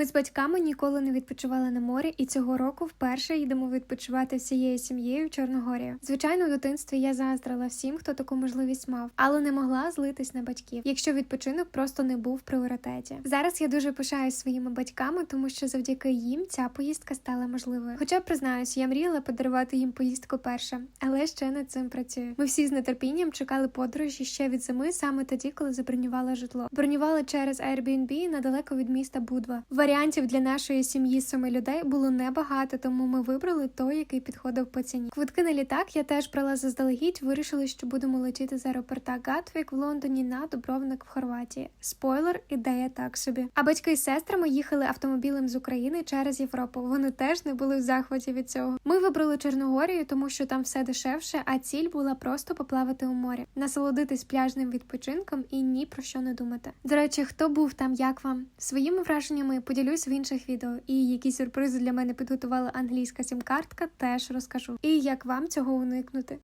Ми з батьками ніколи не відпочивали на морі, і цього року вперше їдемо відпочивати всією сім'єю в Чорногорію. Звичайно, в дитинстві я заздрила всім, хто таку можливість мав, але не могла злитись на батьків, якщо відпочинок просто не був в пріоритеті. Зараз я дуже пишаюсь своїми батьками, тому що завдяки їм ця поїздка стала можливою. Хоча признаюсь, я мріяла подарувати їм поїздку перша, але ще над цим працюю. Ми всі з нетерпінням чекали подорожі ще від зими, саме тоді, коли забронювала житло. Бронювала через Airbnb недалеко від міста Будва. Варіантів для нашої сім'ї з семи людей було небагато, тому ми вибрали той, який підходив по ціні. Квитки на літак я теж брала заздалегідь. Вирішили, що будемо летіти з аеропорта Гатвік в Лондоні на Дубровник в Хорватії. Спойлер, ідея так собі. А батьки з сестрами їхали автомобілем з України через Європу. Вони теж не були в захваті від цього. Ми вибрали Чорногорію, тому що там все дешевше, а ціль була просто поплавати у морі, насолодитись пляжним відпочинком і ні про що не думати. До речі, хто був там, як вам своїми враженнями поділюсь в інших відео. І які сюрпризи для мене підготувала англійська сім-картка, теж розкажу. І як вам цього уникнути.